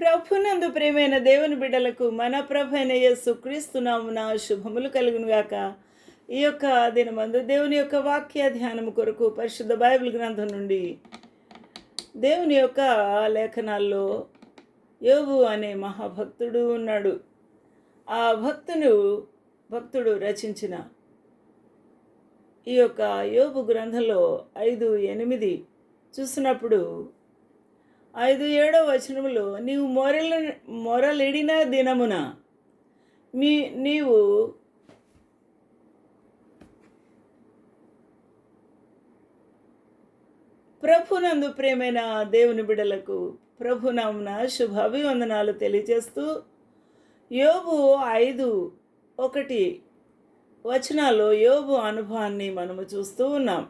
ప్రభునందు ప్రేమైన దేవుని బిడ్డలకు మన ప్రభైన అయిన శుభములు కలుగునుగాక. ఈ యొక్క దినమందు దేవుని యొక్క వాక్య ధ్యానం కొరకు పరిశుద్ధ బైబిల్ గ్రంథం నుండి దేవుని యొక్క లేఖనాల్లో యోగు అనే మహాభక్తుడు ఉన్నాడు. ఆ భక్తుడు భక్తుడు రచించిన ఈ యొక్క యోగు గ్రంథంలో ఐదు ఎనిమిది చూసినప్పుడు ఐదు ఏడో వచనములో నీవు మొరల మొరలిడిన దినమున మీ నీవు ప్రభునందు ప్రేమైన దేవుని బిడలకు ప్రభునామున శుభాభివందనాలు తెలియజేస్తూ యోబు ఐదు ఒకటి వచనాల్లో యోబు అనుభవాన్ని మనము చూస్తూ ఉన్నాం.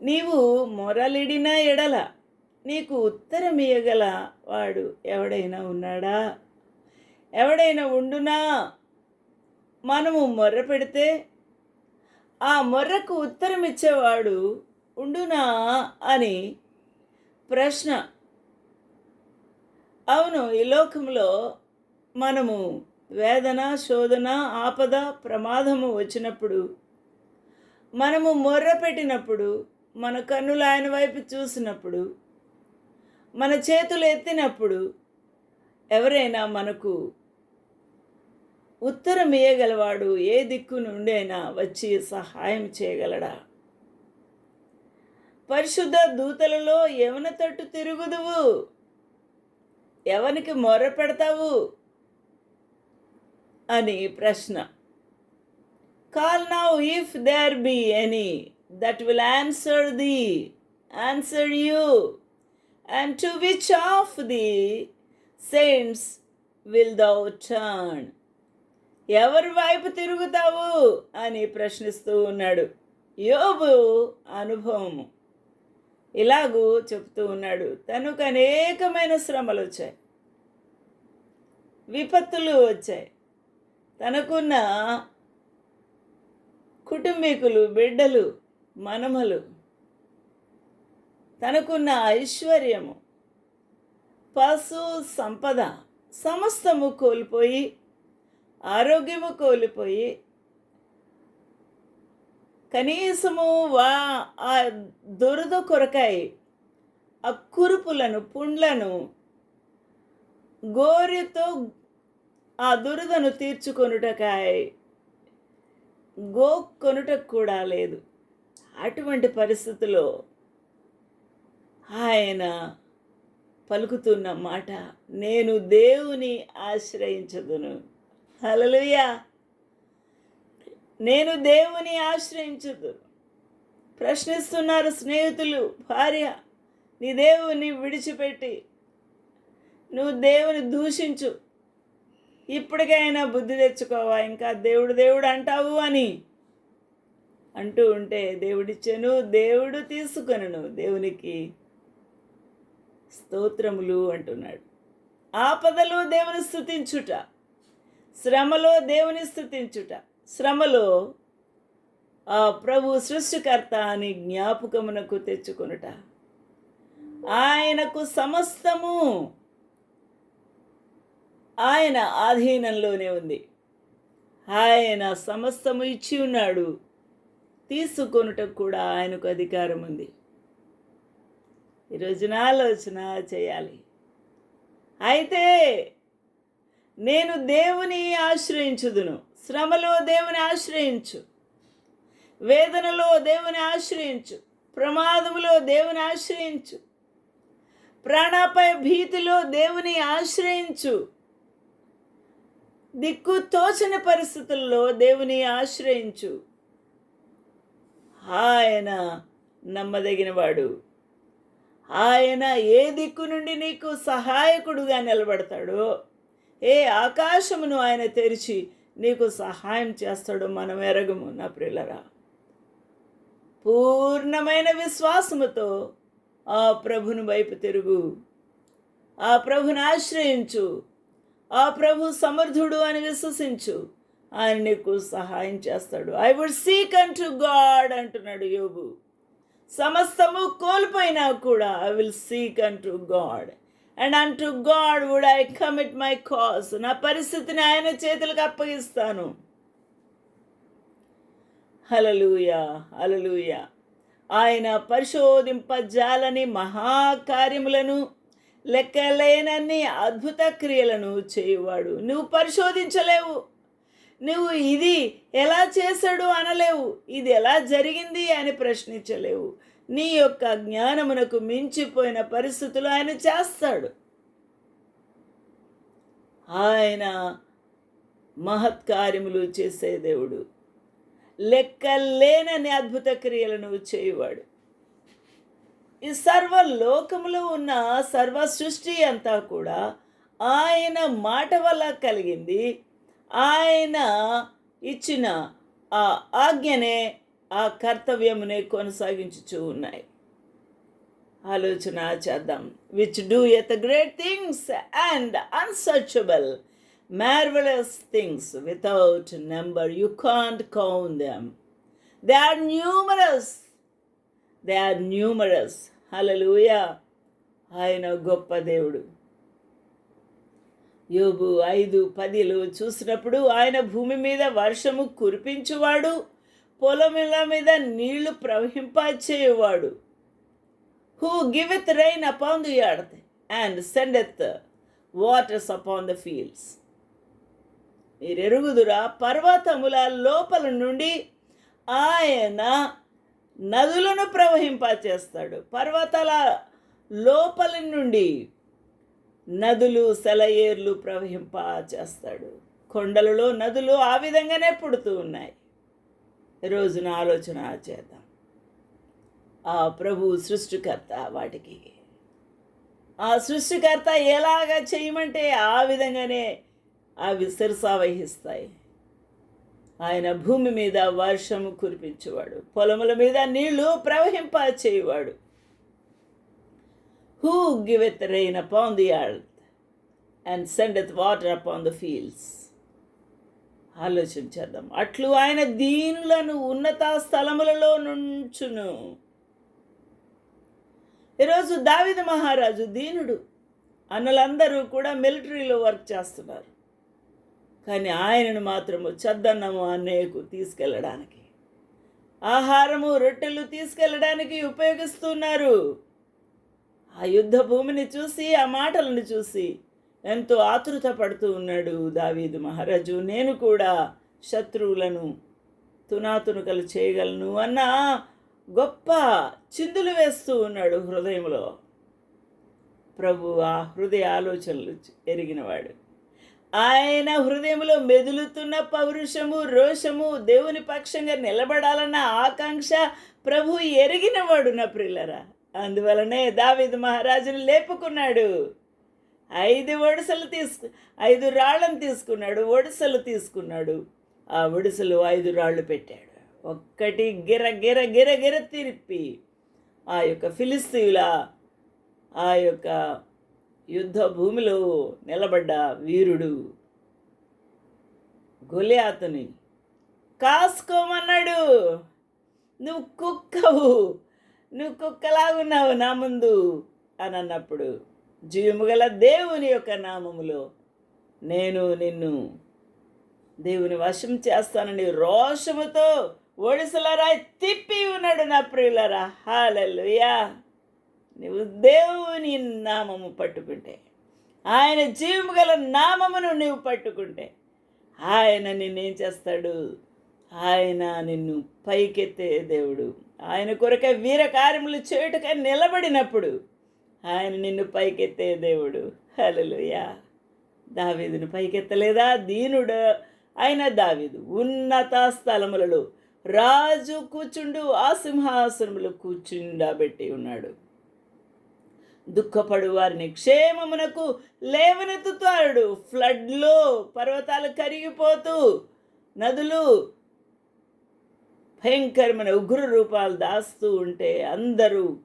నీవు మొరలిడిన ఎడల నీకు ఉత్తరం ఇయ్యగల వాడు ఎవడైనా ఉన్నాడా? ఎవడైనా ఉండునా? మనము మొర్ర పెడితే ఆ మొర్రకు ఉత్తరం ఇచ్చేవాడు ఉండునా అని ప్రశ్న. అవును ఈ లోకంలో మనము వేదన శోధన ఆపద ప్రమాదము వచ్చినప్పుడు మనము మొర్ర పెట్టినప్పుడు మన కన్నులు ఆయన వైపు చూసినప్పుడు మన చేతులు ఎత్తినప్పుడు ఎవరైనా మనకు ఉత్తరం ఇయ్యగలవాడు ఏ దిక్కు నుండైనా వచ్చి సహాయం చేయగలడా? పరిశుద్ధ దూతలలో ఎవన తట్టు తిరుగుదువు? ఎవనికి మొర పెడతావు? అని ప్రశ్న. Call now if there be any that will answer the answer you. And to which of the saints will thou turn ఎవరి వైపు తిరుగుతావు? అని ప్రశ్నిస్తూ ఉన్నాడు. యోబు అనుభవము. ఇలాగూ చెప్తూ ఉన్నాడు. తనకు అనేకమైన శ్రమలు వచ్చాయి. విపత్తులు వచ్చాయి. తనకున్న కుటుంబీకులు బిడ్డలు మనమలు తనకున్న ఐశ్వర్యము పశు సంపద సమస్తము కోల్పోయి ఆరోగ్యము కోల్పోయి కనీసము వా ఆ దురద కొరకాయి ఆ కురుపులను పుండ్లను గోరితో ఆ దురదను తీర్చుకొనుటకాయ గోక్కొనుటకు కూడా లేదు. అటువంటి పరిస్థితిలో ఆయన పలుకుతున్న మాట నేను దేవుని ఆశ్రయించదును. హలలుయా నేను దేవుని ఆశ్రయించదు ప్రశ్నిస్తున్నారు స్నేహితులు భార్య నీ దేవుని విడిచిపెట్టి నువ్వు దేవుని దూషించు. ఇప్పటికైనా బుద్ధి తెచ్చుకోవా ఇంకా దేవుడు దేవుడు అంటావు అని. అంటూ ఉంటే దేవుడిచ్చాను దేవుడు తీసుకొనను దేవునికి స్తోత్రములు అంటున్నాడు. ఆపదలో దేవుని స్థుతించుట శ్రమలో దేవుని స్థుతించుట శ్రమలో ఆ ప్రభు సృష్టికర్త అని జ్ఞాపకమునకు తెచ్చుకొనుట. ఆయనకు సమస్తము ఆయన ఆధీనంలోనే ఉంది. ఆయన సమస్తము ఇచ్చి ఉన్నాడు. తీసుకొనుటకు కూడా ఆయనకు అధికారం ఉంది ఈరోజున ఆలోచన చేయాలి. అయితే నేను దేవుని ఆశ్రయించుదును. శ్రమలో దేవుని ఆశ్రయించు. వేదనలో దేవుని ఆశ్రయించు. ప్రమాదములో దేవుని ఆశ్రయించు. ప్రాణాపై భీతిలో దేవుని ఆశ్రయించు. దిక్కు తోచని పరిస్థితుల్లో దేవుని ఆశ్రయించు. ఆయన నమ్మదగినవాడు. ఆయన ఏ దిక్కు నుండి నీకు సహాయకుడుగా నిలబడతాడో ఏ ఆకాశమును ఆయన తెరిచి నీకు సహాయం చేస్తాడో మనం ఎరగము నా ప్రిల్లరా పూర్ణమైన విశ్వాసముతో ఆ ప్రభుని వైపు తిరుగు. ఆ ప్రభుని ఆశ్రయించు. ఆ ప్రభు సమర్థుడు అని విశ్వసించు. ఆయన నీకు సహాయం చేస్తాడు. I would seek unto God అంటున్నాడు యోబు. సమస్తము కోల్పోయినా కూడా I will seek unto God and unto God would I commit my cause నా పరిస్థితిని ఆయన చేతులకు అప్పగిస్తాను. హలలుయ హలలుయ ఆయన పరిశోధింపజాలని మహాకార్యములను లెక్కలేనన్ని అద్భుత క్రియలను చేయువాడు. నువ్వు పరిశోధించలేవు. నువ్వు ఇది ఎలా చేశాడు అనలేవు. ఇది ఎలా జరిగింది అని ప్రశ్నించలేవు. నీ యొక్క జ్ఞానమునకు మించిపోయిన పరిస్థితులు ఆయన చేస్తాడు. ఆయన మహత్కార్యములు చేసే దేవుడు. లెక్కలేనని అద్భుత క్రియలను చేయువాడు. ఈ సర్వ లోకములో ఉన్న సర్వ సృష్టి అంతా కూడా ఆయన మాట వల్ల కలిగింది. ఆయన ఇచ్చిన ఆ ఆజ్ఞనే ఆ కర్తవ్యమునే కొనసాగించుచూ ఉన్నాయి. ఆలోచన చేద్దాం. Which doeth great things and unsearchable marvellous things without number you can't count them they are numerous they are numerous హలలుయ ఆయన గొప్ప దేవుడు. యోబు ఐదు పదిలో చూసినప్పుడు ఆయన భూమి మీద వర్షము కురిపించువాడు పొలముల మీద నీళ్ళు ప్రవహింపచేయువాడు. Who giveth rain upon the earth and sendeth waters upon the fields మీరెరుగుదురా పర్వతముల లోపల నుండి ఆయన నదులను ప్రవహింపచేస్తాడు. పర్వతాల లోపల నుండి నదులు సెలయేర్లు ప్రవహింప చేస్తాడు కొండలలో నదులు ఆ విధంగానే పుడుతూ ఉన్నాయి. రోజున ఆలోచన చేద్దాం. ఆ ప్రభు సృష్టికర్త వాటికి. ఆ సృష్టికర్త ఎలాగ చేయమంటే ఆ విధంగానే అవి శిరసావహిస్తాయి ఆయన భూమి మీద వర్షము కురిపించేవాడు. పొలముల మీద నీళ్ళు ప్రవహింప చేయవాడు who giveth rain upon the earth and sendeth water upon the fields ఆలోచించేద్దాం. అట్లు ఆయన దీనులను ఉన్నత స్థలములలో నుంచును. ఈరోజు దావిద మహారాజు దీనుడు. అన్నలందరూ కూడా మిలిటరీలో వర్క్ చేస్తున్నారు. కానీ ఆయనను మాత్రము చద్దన్నము అన్నయ్యకు తీసుకెళ్ళడానికి. ఆహారము రొట్టెలు తీసుకెళ్ళడానికి ఉపయోగిస్తున్నారు. ఆ యుద్ధ భూమిని చూసి ఆ మాటలను చూసి ఎంతో ఆతృత పడుతూ ఉన్నాడు దావీదు మహారాజు. నేను కూడా శత్రువులను తునాతునుకలు చేయగలను అన్న గొప్ప చిందులు వేస్తూ ఉన్నాడు హృదయంలో. ప్రభు ఆ హృదయ ఆలోచనలు ఎరిగినవాడు. ఆయన హృదయంలో మెదులుతున్న పౌరుషము రోషము దేవుని పక్షంగా నిలబడాలన్న ఆకాంక్ష ప్రభు ఎరిగినవాడు నా ప్రిల్లరా. అందువలనే దావిదు మహారాజును లేపుకున్నాడు. ఐదు ఒడిసలు తీసుకు ఐదు రాళ్ళను తీసుకున్నాడు ఒడిసలు తీసుకున్నాడు. ఆ ఒడిసలు ఐదు రాళ్ళు పెట్టాడు. ఒక్కటి గిర గిర గిర గిర తిరిపి. ఆ యొక్క ఫిలిస్తీయుల ఆ యొక్క యుద్ధ భూమిలో నిలబడ్డ వీరుడు గొలియాతుని. కాసుకోమన్నాడు నువ్వు కుక్కవు నువ్వు కుక్కలాగున్నావు నా ముందు అని అన్నప్పుడు జీవము గల దేవుని యొక్క నామములో నేను నిన్ను దేవుని వశం చేస్తానని రోషముతో ఒడిసలరా తిప్పి ఉన్నాడు నా ప్రియులరా. హాలెల్లుయా. నువ్వు దేవుని నామము పట్టుకుంటే ఆయన జీవము గల నామమును నువ్వు పట్టుకుంటే ఆయన నిన్నేం చేస్తాడు? ఆయన నిన్ను పైకెత్తే దేవుడు ఆయన కొరక వీర కార్యములు చేయుటకై నిలబడినప్పుడు ఆయన నిన్ను పైకెత్తే దేవుడు. హలలుయా దావీదును పైకెత్తలేదా? దీనుడు ఆయన దావీదు ఉన్నత స్థలములలో రాజు కూర్చుండు ఆ సింహాసనములు కూర్చుండబెట్టి ఉన్నాడు. దుఃఖపడు వారిని క్షేమమునకు లేవనెత్తుతాడు. ఫ్లడ్లో పర్వతాలు కరిగిపోతూ నదులు భయంకరమైన ఉగ్ర రూపాలు దాస్తూ ఉంటే అందరూ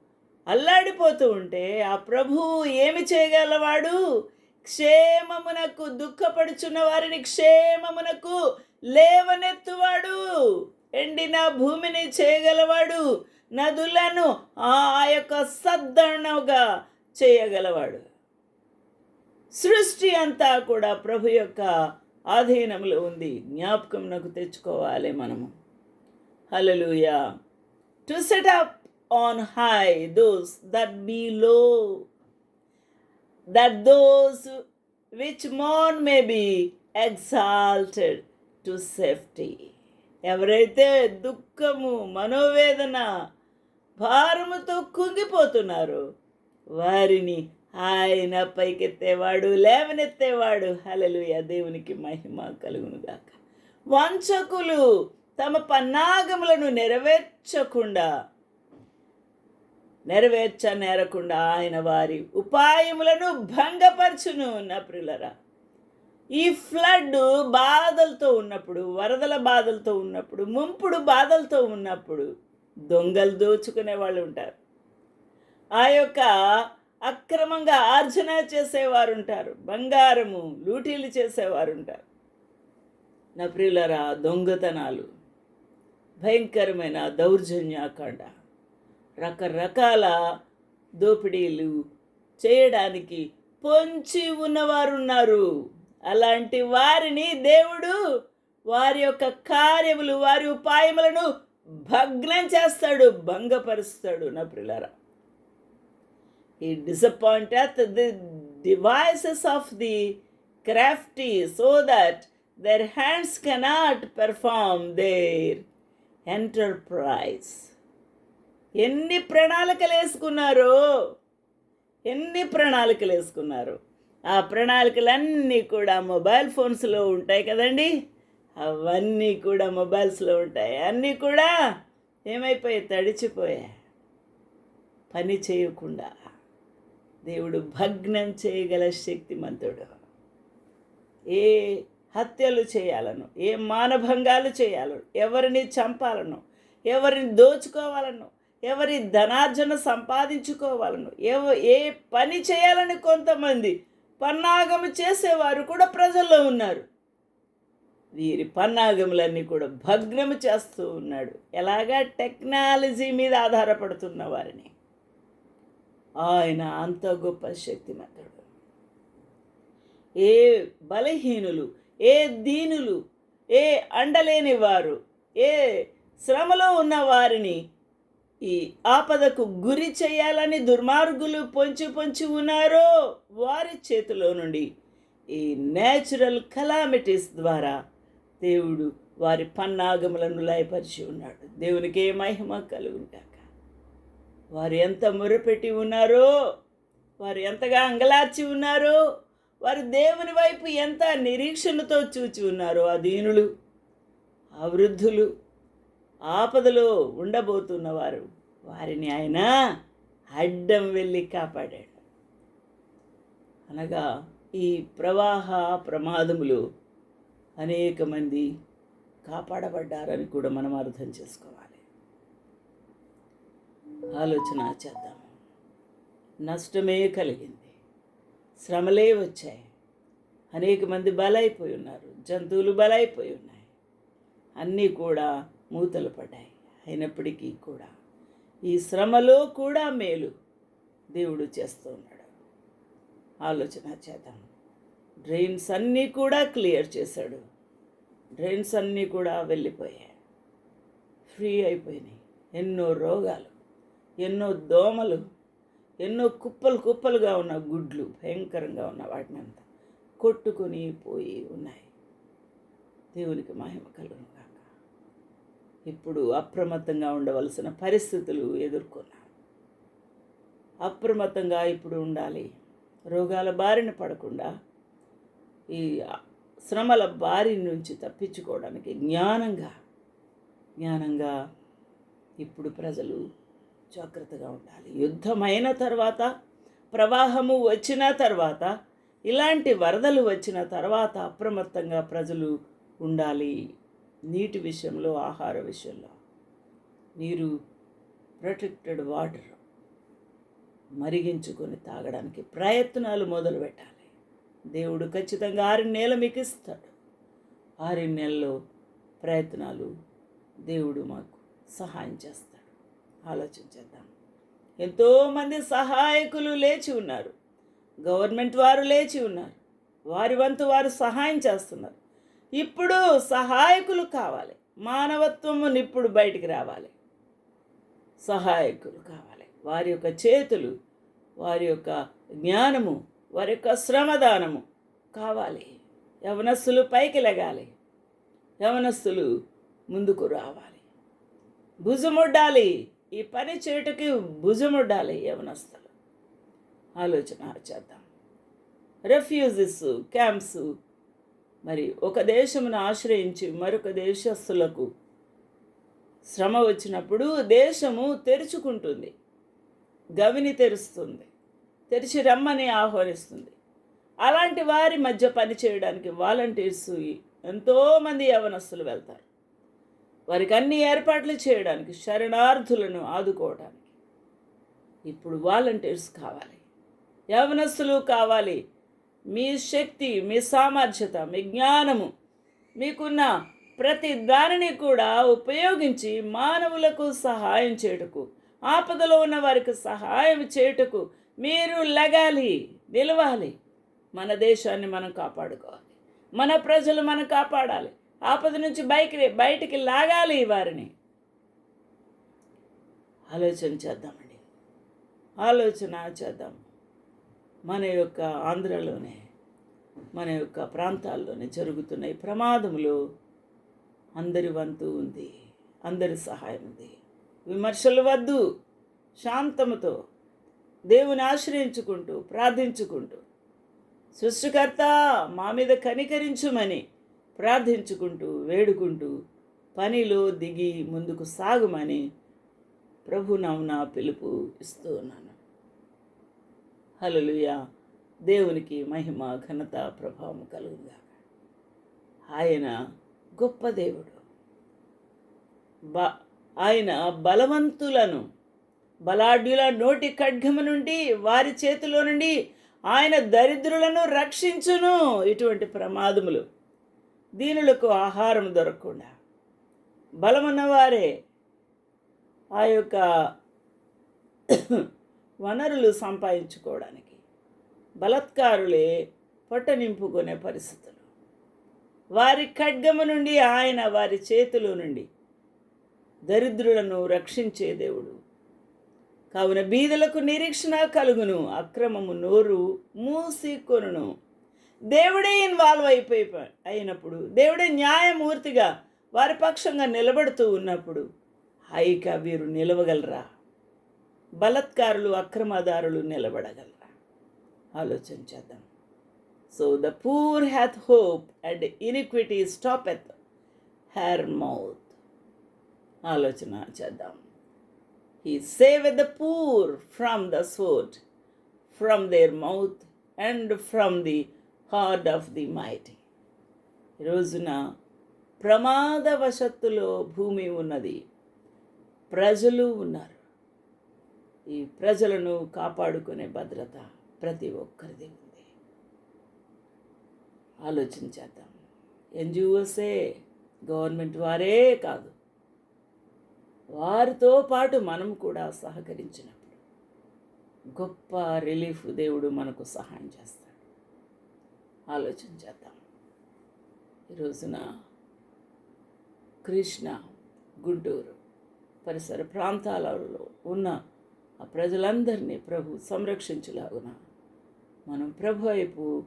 అల్లాడిపోతూ ఉంటే ఆ ప్రభువు ఏమి చేయగలవాడు? క్షేమమునకు దుఃఖపడుచున్న వారిని క్షేమమునకు లేవనెత్తువాడు. ఎండిన భూమిని చేయగలవాడు. నదులను ఆ యొక్క సద్దణగా చేయగలవాడు. సృష్టి అంతా కూడా ప్రభు యొక్క ఆధీనంలో ఉంది. జ్ఞాపకం నాకు తెచ్చుకోవాలి మనము. హలలుయా to set up on high those that be low that those which Mon may be exalted to safety ఎవరైతే దుఃఖము మనోవేదన భారముతో కుంగిపోతున్నారో వారిని ఆయన పైకెత్తేవాడు లేవనెత్తేవాడు. హలలుయ దేవునికి మహిమ కలుగునుగాక వంచకులు తమ పన్నాగములను నెరవేర్చకుండా నెరవేర్చ నేరకుండా ఆయన వారి ఉపాయములను భంగపరచును నా ప్రిలరా ఈ ఫ్లడ్ బాధలతో ఉన్నప్పుడు వరదల బాధలతో ఉన్నప్పుడు ముంపుడు బాధలతో ఉన్నప్పుడు దొంగలు దోచుకునే వాళ్ళు ఉంటారు. ఆ యొక్క అక్రమంగా ఆర్జన చేసేవారు ఉంటారు బంగారము లూటీలు చేసేవారు ఉంటారు. నా ప్రియులరా దొంగతనాలు భయంకరమైన దౌర్జన్యాకాండ. రకరకాల దోపిడీలు చేయడానికి పొంచి ఉన్నవారున్నారు. అలాంటి వారిని దేవుడు వారి యొక్క కార్యములు వారి ఉపాయములను భగ్నం చేస్తాడు భంగపరుస్తాడు నా ప్రిలారా. ఈ disappoint the devices of the crafty so that their hands cannot perform their enterprise ఎన్ని ప్రణాళికలు వేసుకున్నారో ఎన్ని ప్రణాళికలు వేసుకున్నారు ఆ ప్రణాళికలన్నీ కూడా మొబైల్ ఫోన్స్లో ఉంటాయి కదండి. అవన్నీ కూడా మొబైల్స్లో ఉంటాయి. అన్నీ కూడా ఏమైపోయాయి? తడిచిపోయాయి. పని చేయకుండా. దేవుడు భగ్నం చేయగల శక్తిమంతుడు ఏ హత్యలు చేయాలను ఏ మానభంగాలు చేయాలను ఎవరిని చంపాలను ఎవరిని దోచుకోవాలను ఎవరి ధనార్జన సంపాదించుకోవాలను ఎవ ఏ పని చేయాలని కొంతమంది పన్నాగము చేసేవారు కూడా ప్రజల్లో ఉన్నారు. వీరి పన్నాగములన్నీ కూడా భగ్నము చేస్తూ ఉన్నాడు. ఎలాగా? టెక్నాలజీ మీద ఆధారపడుతున్న వారిని. ఆయన అంత గొప్ప శక్తిమంతుడు. ఏ బలహీనులు ఏ దీనులు ఏ అండలేని వారు ఏ శ్రమలో ఉన్న వారిని ఈ ఆపదకు గురి చేయాలని దుర్మార్గులు పొంచి పొంచి ఉన్నారో వారి చేతిలో నుండి ఈ నేచురల్ కలామిటీస్ ద్వారా దేవుడు వారి పన్నాగములను లయపరిచి ఉన్నాడు. దేవునికి ఏ మహిమ కలుగుంటాక వారు ఎంత మొరపెట్టి ఉన్నారో వారు ఎంతగా అంగలార్చి ఉన్నారో వారు దేవుని వైపు ఎంత నిరీక్షణతో చూచి ఉన్నారో ఆ దీనులు ఆ వృద్ధులు ఆపదలో ఉండబోతున్నవారు. వారిని ఆయన అడ్డం వెళ్ళి కాపాడాడు. అనగా ఈ ప్రవాహ ప్రమాదములు అనేక మంది కాపాడబడ్డారని కూడా మనం అర్థం చేసుకోవాలి. ఆలోచన చేద్దాము నష్టమే కలిగింది. శ్రమలే వచ్చాయి. అనేక మంది బలైపోయి ఉన్నారు. జంతువులు బలైపోయి ఉన్నాయి. అన్నీ కూడా మూతలు పడ్డాయి. అయినప్పటికీ కూడా ఈ శ్రమలో కూడా మేలు దేవుడు చేస్తూ ఉన్నాడు. ఆలోచన చేద్దాం. డ్రైన్స్ అన్నీ కూడా క్లియర్ చేశాడు. డ్రైన్స్ అన్నీ కూడా వెళ్ళిపోయాయి. ఫ్రీ అయిపోయినాయి. ఎన్నో రోగాలు ఎన్నో దోమలు ఎన్నో కుప్పలు కుప్పలుగా ఉన్న గుడ్లు భయంకరంగా ఉన్న వాటిని అంతా కొట్టుకొని పోయి ఉన్నాయి. దేవునికి మహిమ కలుగును కాక ఇప్పుడు అప్రమత్తంగా ఉండవలసిన పరిస్థితులు ఎదుర్కొన్నాం. అప్రమత్తంగా ఇప్పుడు ఉండాలి. రోగాల బారిన పడకుండా ఈ శ్రమల బారి నుంచి తప్పించుకోవడానికి జ్ఞానంగా జ్ఞానంగా ఇప్పుడు ప్రజలు జాగ్రత్తగా ఉండాలి. యుద్ధమైన తర్వాత ప్రవాహము వచ్చిన తర్వాత ఇలాంటి వరదలు వచ్చిన తర్వాత అప్రమత్తంగా ప్రజలు ఉండాలి. నీటి విషయంలో ఆహార విషయంలో. నీరు ప్రొటెక్టెడ్ వాటర్ మరిగించుకొని తాగడానికి ప్రయత్నాలు మొదలు పెట్టాలి. దేవుడు ఖచ్చితంగా ఆరు నెల మీకు ఇస్తాడు. ఆరు నెలల్లో ప్రయత్నాలు దేవుడు మాకు సహాయం చేస్తాడు. ఆలోచించేద్దాం. ఎంతోమంది సహాయకులు లేచి ఉన్నారు. గవర్నమెంట్ వారు లేచి ఉన్నారు. వారి వంతు వారు సహాయం చేస్తున్నారు. ఇప్పుడు సహాయకులు కావాలి. మానవత్వము ఇప్పుడు బయటికి రావాలి. సహాయకులు కావాలి. వారి యొక్క చేతులు వారి యొక్క జ్ఞానము వారి యొక్క శ్రమదానము కావాలి. యవనస్సులు పైకి లెగాలి. యవనస్తులు ముందుకు రావాలి. భుజముడ్డాలి. ఈ పని చేయుటకి భుజముడ్డాలి యవనస్తులు. ఆలోచన చేద్దాం. రెఫ్యూజెస్ క్యాంప్స్ మరి ఒక దేశమును ఆశ్రయించి మరొక దేశస్తులకు శ్రమ వచ్చినప్పుడు దేశము తెరుచుకుంటుంది. గవిని తెరుస్తుంది. తెరిచి రమ్మని ఆహ్వానిస్తుంది. అలాంటి వారి మధ్య పని చేయడానికి వాలంటీర్స్ ఎంతోమంది యవనస్తులు వెళ్తారు. వారికి అన్ని ఏర్పాట్లు చేయడానికి శరణార్థులను ఆదుకోవడానికి. ఇప్పుడు వాలంటీర్స్ కావాలి యవనస్తులు కావాలి. మీ శక్తి మీ సామర్థ్యత మీ జ్ఞానము మీకున్న ప్రతి దానిని కూడా ఉపయోగించి మానవులకు సహాయం చేయుటకు ఆపదలో ఉన్న వారికి సహాయం చేయుటకు మీరు లెగాలి నిలవాలి. మన దేశాన్ని మనం కాపాడుకోవాలి. మన ప్రజలు మనం కాపాడాలి. ఆపద నుంచి బయటికి బయటికి లాగాలి వారిని. ఆలోచన చేద్దామండి. ఆలోచన చేద్దాం. మన యొక్క ఆంధ్రలోనే మన యొక్క ప్రాంతాల్లోనే జరుగుతున్న ఈ ప్రమాదములు. అందరి వంతు ఉంది అందరి సహాయం ఉంది. విమర్శలు వద్దు శాంతముతో దేవుని ఆశ్రయించుకుంటూ ప్రార్థించుకుంటూ. సృష్టికర్త మా మీద కనికరించుమని ప్రార్థించుకుంటూ వేడుకుంటూ పనిలో దిగి ముందుకు సాగమని ప్రభు నవ్వున పిలుపు ఇస్తూ ఉన్నాను. హల్లెలూయా. దేవునికి మహిమ ఘనత ప్రభావం కలుగుగా ఆయన గొప్ప దేవుడు. బ ఆయన బలవంతులను బలాఢ్యుల నోటి ఖడ్గము నుండి వారి చేతిలో నుండి ఆయన దరిద్రులను రక్షించును. ఇటువంటి ప్రమాదములు దీనులకు ఆహారం దొరకకుండా. బలమున్నవారే ఆ యొక్క వనరులు సంపాదించుకోవడానికి బలత్కారులే పొట్ట నింపుకునే పరిస్థితులు. వారి ఖడ్గము నుండి ఆయన వారి చేతిలో నుండి దరిద్రులను రక్షించే దేవుడు. కావున బీదలకు నిరీక్షణ కలుగును. అక్రమము నోరు మూసి కొనును. దేవుడే ఇన్వాల్వ్ అయిపోయి అయినప్పుడు దేవుడే న్యాయమూర్తిగా వారి పక్షంగా నిలబడుతూ ఉన్నప్పుడు హైక వీరు నిలవగలరా? బలత్కారులు అక్రమదారులు నిలబడగలరా? ఆలోచన చేద్దాం. So the poor hath hope and iniquity stoppeth her mouth ఆలోచన చేద్దాం. He save the poor from the sword from their mouth and from the hand of the mighty ఈ రోజున ప్రమాదవశత్తులో భూమి ఉన్నది. ప్రజలు ఉన్నారు. ఈ ప్రజలను కాపాడుకునే భద్రత ప్రతి ఒక్కరిది ఉంది. ఆలోచన చేద్దాం. ఎన్జిఓసే గవర్నమెంట్ వారే కాదు. వారితో పాటు మనం కూడా సహకరించినప్పుడు గొప్ప రిలీఫ్ దేవుడు మనకు సహాయం చేస్తాడు. ఆలోచన చేద్దాం. ఈ రోజున కృష్ణ గుంటూరు పరిసర ప్రాంతాలలో ఉన్న ఆ ప్రజలందరినీ ప్రభు సంరక్షించలాగున మనం ప్రభు వైపు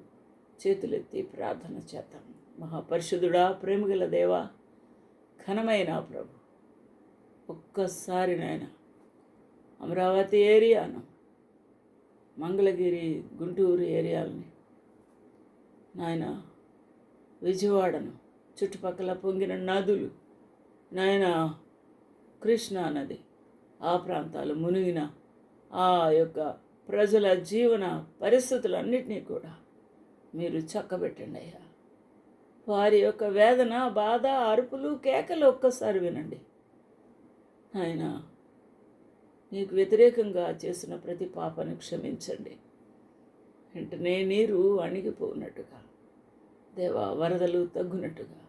చేతులెత్తి ప్రార్థన చేద్దాం. మహాపరిశుద్ధుడా ప్రేమగల దేవా ఘనమైన ప్రభు ఒక్కసారి నాయన అమరావతి ఏరియాను మంగళగిరి గుంటూరు ఏరియాలని నాయన విజయవాడను చుట్టుపక్కల పొంగిన నదులు. నాయన కృష్ణా నది. ఆ ప్రాంతాలు మునిగిన ఆ యొక్క ప్రజల జీవన పరిస్థితులన్నింటినీ కూడా మీరు చక్కబెట్టండి అయ్యా. వారి యొక్క వేదన బాధ అరుపులు కేకలు ఒక్కసారి వినండి. ఆయన నీకు వ్యతిరేకంగా చేసిన ప్రతి పాపను క్షమించండి. వెంటనే నీరు అణిగిపోనట్టుగా దేవా వరదలు తగ్గునట్టుగా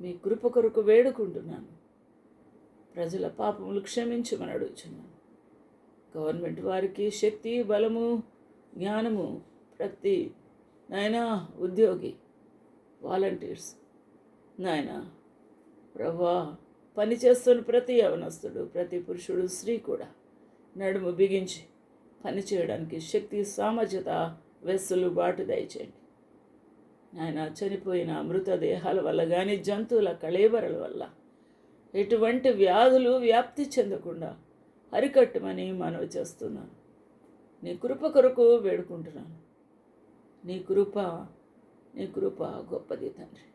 మీ కృప కొరకు వేడుకుంటున్నాను. ప్రజల పాపములు క్షమించమని అడుగుచున్నాను. గవర్నమెంట్ వారికి శక్తి బలము జ్ఞానము ప్రతి నాయన ఉద్యోగి వాలంటీర్స్ నాయన ప్రభా పనిచేస్తున్న ప్రతి యవనస్తుడు ప్రతి పురుషుడు స్త్రీ కూడా నడుము బిగించి పని చేయడానికి శక్తి సామర్థ్యత వెస్సులు బాటు దయచేయండి. ఆయన చనిపోయిన మృతదేహాల వల్ల కానీ జంతువుల కళేబరల వల్ల ఎటువంటి వ్యాధులు వ్యాప్తి చెందకుండా అరికట్టమని మనవి చేస్తున్నాను. నీ కృప కొరకు వేడుకుంటున్నాను. నీ కృప నీ కృప గొప్పది తండ్రి.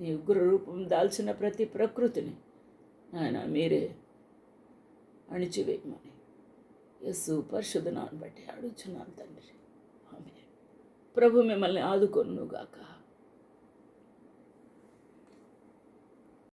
నీ ఉగ్ర రూపం దాల్చిన ప్రతి ప్రకృతిని ఆయన మీరే అణిచివేయమని యస్సు పరిశుధనాన్ని బట్టి అడుగుచున్నాను తండ్రి. ఆమె ప్రభు మిమ్మల్ని ఆదుకొనుగాక.